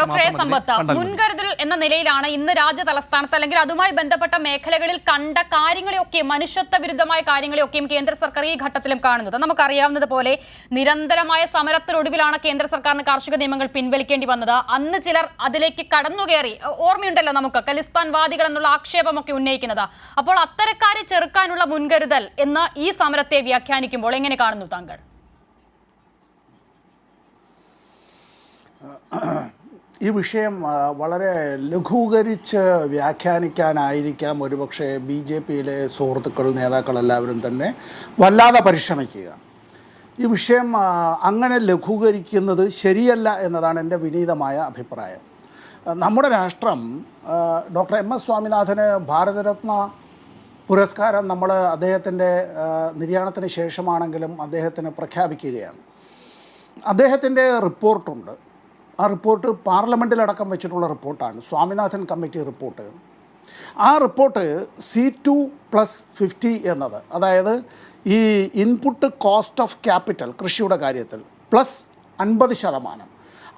Doctor A മാത്രം സമ്പത്ത് മുൻകരുതൽ എന്ന നിലയിലാണ് ഇന്ന് രാജ്യ തലസ്ഥാനത്ത് അല്ലെങ്കിൽ അതുമായി ബന്ധപ്പെട്ട മേഖലകളിൽ കണ്ട കാര്യങ്ങളെയൊക്കെ മനുഷ്യത്വ വിരുദ്ധമായ കാര്യങ്ങളെയൊക്കെയും കേന്ദ്ര സർക്കാർ ഈ ഘട്ടത്തിലും കാണുന്നത്. നമുക്കറിയാവുന്നത് പോലെ നിരന്തരമായ സമരത്തിനൊടുവിലാണ് കേന്ദ്ര സർക്കാരിന് കാർഷിക നിയമങ്ങൾ പിൻവലിക്കേണ്ടി വന്നത്. അന്ന് ചിലർ അതിലേക്ക് കടന്നുകയറി. കയറി ഓർമ്മയുണ്ടല്ലോ നമുക്ക് ഖലിസ്ഥാൻ വാദികൾ എന്നുള്ള ആക്ഷേപമൊക്കെ ഉന്നയിക്കുന്നത്. അപ്പോൾ അത്തരക്കാരെ ചെറുക്കാനുള്ള മുൻകരുതൽ എന്ന ഈ സമരത്തെ വ്യാഖ്യാനിക്കുമ്പോൾ എങ്ങനെ കാണുന്നു താങ്കൾ? ഈ വിഷയം വളരെ ലഘൂകരിച്ച് വ്യാഖ്യാനിക്കാനായിരിക്കാം ഒരുപക്ഷെ ബി ജെ പിയിലെ സുഹൃത്തുക്കൾ നേതാക്കളെല്ലാവരും തന്നെ വല്ലാതെ പരിശ്രമിക്കുക. ഈ വിഷയം അങ്ങനെ ലഘൂകരിക്കുന്നത് ശരിയല്ല എന്നതാണ് എന്റെ വിനീതമായ അഭിപ്രായം. നമ്മുടെ രാഷ്ട്രം ഡോക്ടർ എം എസ് സ്വാമിനാഥന് ഭാരതരത്ന പുരസ്കാരം നമ്മൾ അദ്ദേഹത്തിന്റെ നിര്യാണത്തിന് ശേഷമാണെങ്കിലും അദ്ദേഹത്തിന് പ്രഖ്യാപിക്കുകയാണ്. അദ്ദേഹത്തിന്റെ റിപ്പോർട്ടുണ്ട്. ആ റിപ്പോർട്ട് പാർലമെന്റിലടക്കം വെച്ചിട്ടുള്ള റിപ്പോർട്ടാണ്. Swaminathan committee report. ആ report C two plus fifty എന്നത് അതായത് ഈ ഇൻപുട്ട് കോസ്റ്റ് ഓഫ് ക്യാപിറ്റൽ കൃഷിയുടെ കാര്യത്തിൽ പ്ലസ് അൻപത് ശതമാനം.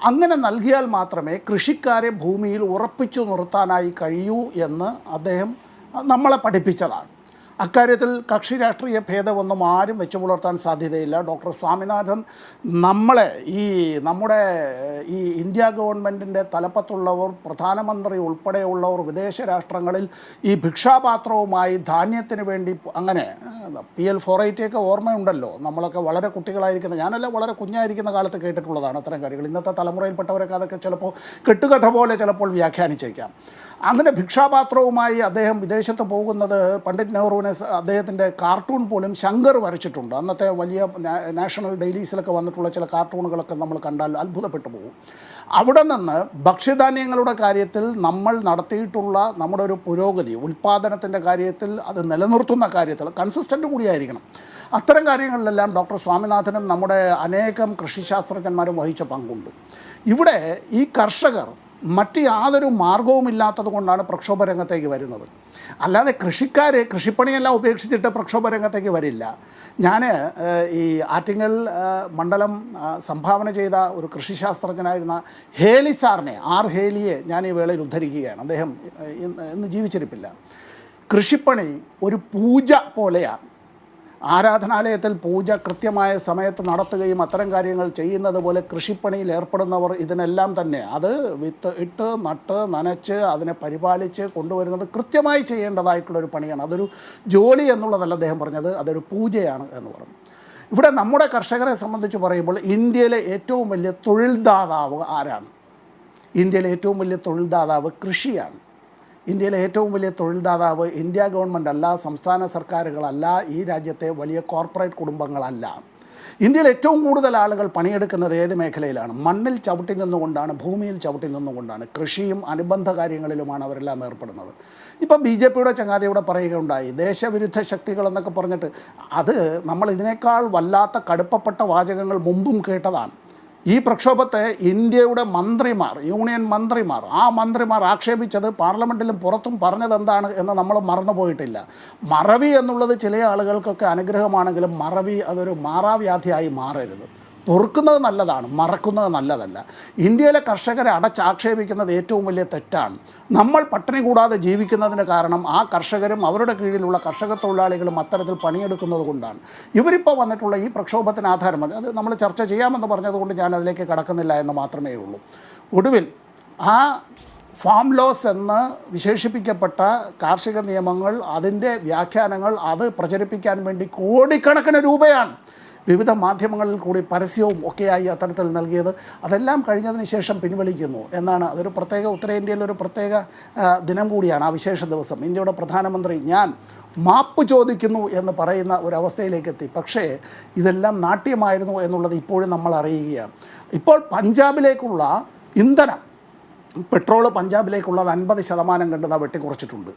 അങ്ങനെ നൽകിയാൽ മാത്രമേ കൃഷിക്കാരെ ഭൂമിയിൽ ഉറപ്പിച്ചു നിർത്താനായി കഴിയൂ എന്ന് അദ്ദേഹം നമ്മളെ പഠിപ്പിച്ചതാണ്. അക്കാര്യത്തിൽ കക്ഷി രാഷ്ട്രീയ ഭേദമൊന്നും ആരും വെച്ചു പുലർത്താൻ സാധ്യതയില്ല. ഡോക്ടർ സ്വാമിനാഥൻ നമ്മളെ ഈ നമ്മുടെ ഈ ഇന്ത്യ ഗവൺമെന്റിന്റെ തലപ്പത്തുള്ളവർ പ്രധാനമന്ത്രി ഉൾപ്പെടെയുള്ളവർ വിദേശ രാഷ്ട്രങ്ങളിൽ ഈ ഭിക്ഷാപാത്രവുമായി ധാന്യത്തിന് വേണ്ടി അങ്ങനെ പി എൽ ഫോറൈറ്റിയൊക്കെ ഓർമ്മയുണ്ടല്ലോ. നമ്മളൊക്കെ വളരെ കുട്ടികളായിരിക്കുന്ന ഞാനല്ല വളരെ കുഞ്ഞായിരിക്കുന്ന കാലത്ത് കേട്ടിട്ടുള്ളതാണ് അത്തരം കാര്യങ്ങൾ. ഇന്നത്തെ തലമുറയിൽപ്പെട്ടവരൊക്കെ അതൊക്കെ ചിലപ്പോൾ കെട്ടുകഥ പോലെ ചിലപ്പോൾ വ്യാഖ്യാനിച്ചേക്കാം. അങ്ങനെ ഭിക്ഷാപാത്രവുമായി അദ്ദേഹം വിദേശത്ത് പോകുന്നത് പണ്ഡിറ്റ് നെഹ്റുവിനെ അദ്ദേഹത്തിന്റെ കാർട്ടൂൺ പോലും ശങ്കർ വരച്ചിട്ടുണ്ട്. അന്നത്തെ വലിയ നാഷണൽ ഡെയിലീസിലൊക്കെ വന്നിട്ടുള്ള ചില കാർട്ടൂണുകളൊക്കെ നമ്മൾ കണ്ടാൽ അത്ഭുതപ്പെട്ടു പോകും. അവിടെ നിന്ന് ഭക്ഷ്യധാന്യങ്ങളുടെ കാര്യത്തിൽ നമ്മൾ നടത്തിയിട്ടുള്ള നമ്മുടെ ഒരു പുരോഗതി ഉൽപ്പാദനത്തിന്റെ കാര്യത്തിൽ അത് നിലനിർത്തുന്ന കാര്യത്തിൽ കൺസിസ്റ്റന്റ് കൂടിയായിരിക്കണം. അത്തരം കാര്യങ്ങളിലെല്ലാം ഡോക്ടർ സ്വാമിനാഥനും നമ്മുടെ അനേകം കൃഷിശാസ്ത്രജ്ഞന്മാരും വഹിച്ച പങ്കുണ്ട്. ഇവിടെ ഈ കർഷകർ മറ്റ് യാതൊരു മാർഗവുമില്ലാത്തത് കൊണ്ടാണ് പ്രക്ഷോഭ രംഗത്തേക്ക് വരുന്നത്. അല്ലാതെ കൃഷിക്കാർ കൃഷിപ്പണിയെല്ലാം ഉപേക്ഷിച്ചിട്ട് പ്രക്ഷോഭ രംഗത്തേക്ക് വരില്ല. ഞാൻ ഈ ആറ്റിങ്ങൽ മണ്ഡലം സംഭാവന ചെയ്ത ഒരു കൃഷിശാസ്ത്രജ്ഞനായിരുന്ന ഹേലി സാറിനെ ആർ ഹേലിയെ ഞാൻ ഈ വേളയിൽ ഉദ്ധരിക്കുകയാണ്. അദ്ദേഹം ഇന്ന് ജീവിച്ചിരിപ്പില്ല. കൃഷിപ്പണി ഒരു പൂജ പോലെയാണ്. ആരാധനാലയത്തിൽ പൂജ കൃത്യമായ സമയത്ത് നടത്തുകയും അത്തരം കാര്യങ്ങൾ ചെയ്യുന്നത് പോലെ കൃഷിപ്പണിയിൽ ഏർപ്പെടുന്നവർ ഇതിനെല്ലാം തന്നെ. അത് വിത്ത് ഇട്ട് നട്ട് നനച്ച് അതിനെ പരിപാലിച്ച് കൊണ്ടുവരുന്നത് കൃത്യമായി ചെയ്യേണ്ടതായിട്ടുള്ളൊരു പണിയാണ്. അതൊരു ജോലി എന്നുള്ളതല്ല അദ്ദേഹം പറഞ്ഞത് അതൊരു പൂജയാണ് എന്ന് പറഞ്ഞു. ഇവിടെ നമ്മുടെ കർഷകരെ സംബന്ധിച്ച് പറയുമ്പോൾ ഇന്ത്യയിലെ ഏറ്റവും വലിയ തൊഴിൽദാതാവ് ആരാണ്? ഇന്ത്യയിലെ ഏറ്റവും വലിയ തൊഴിൽദാതാവ് കൃഷിയാണ്. ഇന്ത്യയിലെ ഏറ്റവും വലിയ തൊഴിൽദാതാവ് ഇന്ത്യ ഗവൺമെന്റ് അല്ല സംസ്ഥാന സർക്കാരുകളല്ല ഈ രാജ്യത്തെ വലിയ കോർപ്പറേറ്റ് കുടുംബങ്ങളല്ല. ഇന്ത്യയിൽ ഏറ്റവും കൂടുതൽ ആളുകൾ പണിയെടുക്കുന്നത് ഏത് മേഖലയിലാണ്? മണ്ണിൽ ചവിട്ടി നിന്നുകൊണ്ടാണ് ഭൂമിയിൽ ചവിട്ടി നിന്നുകൊണ്ടാണ് കൃഷിയും അനുബന്ധ കാര്യങ്ങളിലുമാണ് അവരെല്ലാം ഏർപ്പെടുന്നത്. ഇപ്പോൾ ബി ജെ പിയുടെ ചങ്ങാതിയോടെ പറയുകയുണ്ടായി ദേശവിരുദ്ധ ശക്തികൾ എന്നൊക്കെ പറഞ്ഞിട്ട് അത് നമ്മൾ ഇതിനേക്കാൾ വല്ലാത്ത കടുപ്പപ്പെട്ട വാചകങ്ങൾ മുമ്പും കേട്ടതാണ്. ഈ പ്രക്ഷോഭത്തെ ഇന്ത്യയുടെ മന്ത്രിമാർ യൂണിയൻ മന്ത്രിമാർ ആ മന്ത്രിമാർ ആക്ഷേപിച്ചത് പാർലമെന്റിലും പുറത്തും പറഞ്ഞത് എന്താണ് എന്ന് നമ്മൾ മറന്നുപോയിട്ടില്ല മറവി എന്നുള്ളത് ചില ആളുകൾക്കൊക്കെ അനുഗ്രഹമാണെങ്കിലും മറവി അതൊരു മാറാവ്യാധിയായി മാറരുത്. പൊറുക്കുന്നത് നല്ലതാണ് മറക്കുന്നത് നല്ലതല്ല. ഇന്ത്യയിലെ കർഷകരെ അടച്ചാക്ഷേപിക്കുന്നത് ഏറ്റവും വലിയ തെറ്റാണ്. നമ്മൾ പട്ടിണി കൂടാതെ ജീവിക്കുന്നതിന് കാരണം ആ കർഷകരും അവരുടെ കീഴിലുള്ള കർഷക തൊഴിലാളികളും അത്തരത്തിൽ പണിയെടുക്കുന്നത് കൊണ്ടാണ്. ഇവരിപ്പോൾ വന്നിട്ടുള്ള ഈ പ്രക്ഷോഭത്തിന് ആധാരം അത് നമ്മൾ ചർച്ച ചെയ്യാമെന്ന് പറഞ്ഞതുകൊണ്ട് ഞാൻ അതിലേക്ക് കടക്കുന്നില്ല എന്ന് മാത്രമേ ഉള്ളൂ. ഒടുവിൽ ആ ഫാം ലോസ് എന്ന് വിശേഷിപ്പിക്കപ്പെട്ട കാർഷിക നിയമങ്ങൾ അതിന്റെ വ്യാഖ്യാനങ്ങൾ അത് പ്രചരിപ്പിക്കാൻ വേണ്ടി കോടിക്കണക്കിന് രൂപയാണ്. വിവിധ മാധ്യമങ്ങളിൽ കൂടി പരസ്യവും ഒക്കെയായി അത്തരത്തിൽ നൽകിയത്. അതെല്ലാം കഴിഞ്ഞതിന് ശേഷം പിൻവലിക്കുന്നു എന്നാണ് അതൊരു പ്രത്യേക ഉത്തരേന്ത്യയിലെ ഒരു പ്രത്യേക ദിനം കൂടിയാണ് ആ വിശേഷ ദിവസം. ഇന്ത്യയുടെ പ്രധാനമന്ത്രി ഞാൻ മാപ്പ് ചോദിക്കുന്നു എന്ന് പറയുന്ന ഒരവസ്ഥയിലേക്ക് എത്തി. പക്ഷേ ഇതെല്ലാം നാട്യമായിരുന്നു എന്നുള്ളത് ഇപ്പോഴും നമ്മൾ അറിയുകയാണ്. ഇപ്പോൾ പഞ്ചാബിലേക്കുള്ള ഇന്ധനം പെട്രോൾ പഞ്ചാബിലേക്കുള്ളത് അൻപത് ശതമാനം കണ്ടത് വെട്ടിക്കുറച്ചിട്ടുണ്ട്.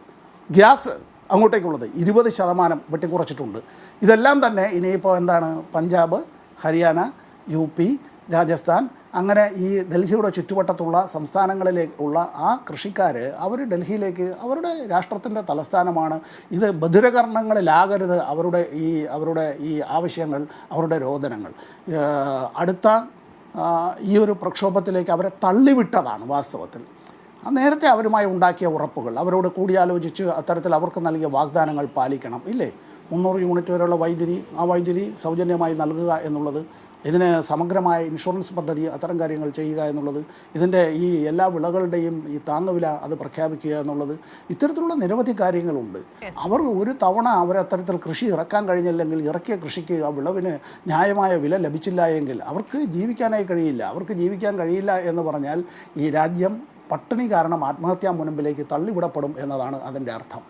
ഗ്യാസ് അങ്ങോട്ടേക്കുള്ളത്. ഇരുപത് ശതമാനം വെട്ടിക്കുറച്ചിട്ടുണ്ട്. ഇതെല്ലാം തന്നെ ഇനിയിപ്പോൾ എന്താണ്? പഞ്ചാബ് ഹരിയാന യു പി രാജസ്ഥാൻ അങ്ങനെ ഈ ഡൽഹിയുടെ ചുറ്റുവട്ടത്തുള്ള സംസ്ഥാനങ്ങളിലേക്കുള്ള ആ കൃഷിക്കാർ അവർ ഡൽഹിയിലേക്ക് അവരുടെ രാഷ്ട്രത്തിന്റെ തലസ്ഥാനമാണ്. ഇത് ബധിരകർണങ്ങളിലാകരുത് അവരുടെ ഈ അവരുടെ ഈ ആവശ്യങ്ങൾ അവരുടെ രോദനങ്ങൾ. അടുത്ത ഈ ഒരു പ്രക്ഷോഭത്തിലേക്ക് അവരെ തള്ളിവിട്ടതാണ് വാസ്തവത്തിൽ. നേരത്തെ അവരുമായി ഉണ്ടാക്കിയ ഉറപ്പുകൾ അവരോട് കൂടിയാലോചിച്ച് അത്തരത്തിൽ അവർക്ക് നൽകിയ വാഗ്ദാനങ്ങൾ പാലിക്കണം ഇല്ലേ? മുന്നൂറ് യൂണിറ്റ് വരെയുള്ള വൈദ്യുതി ആ വൈദ്യുതി സൗജന്യമായി നൽകുക എന്നുള്ളത് ഇതിന് സമഗ്രമായ ഇൻഷുറൻസ് പദ്ധതി അത്തരം കാര്യങ്ങൾ ചെയ്യുക എന്നുള്ളത് ഇതിന്റെ ഈ എല്ലാ വിളകളുടെയും ഈ താങ്ങുവില അത് പ്രഖ്യാപിക്കുക എന്നുള്ളത് ഇത്തരത്തിലുള്ള നിരവധി കാര്യങ്ങളുണ്ട്. അവർ ഒരു തവണ അവർ അത്തരത്തിൽ കൃഷി ഇറക്കാൻ കഴിഞ്ഞില്ലെങ്കിൽ ഇറക്കിയ കൃഷിക്ക് ആ വിളവിന് ന്യായമായ വില ലഭിച്ചില്ല എങ്കിൽ അവർക്ക് ജീവിക്കാനായി കഴിയില്ല. അവർക്ക് ജീവിക്കാൻ കഴിയില്ല എന്ന് പറഞ്ഞാൽ ഈ രാജ്യം പട്ടിണി കാരണം ആത്മഹത്യാ മുനമ്പിലേക്ക് തള്ളിവിടപ്പെടും എന്നതാണ് അതിന്റെ അർത്ഥം.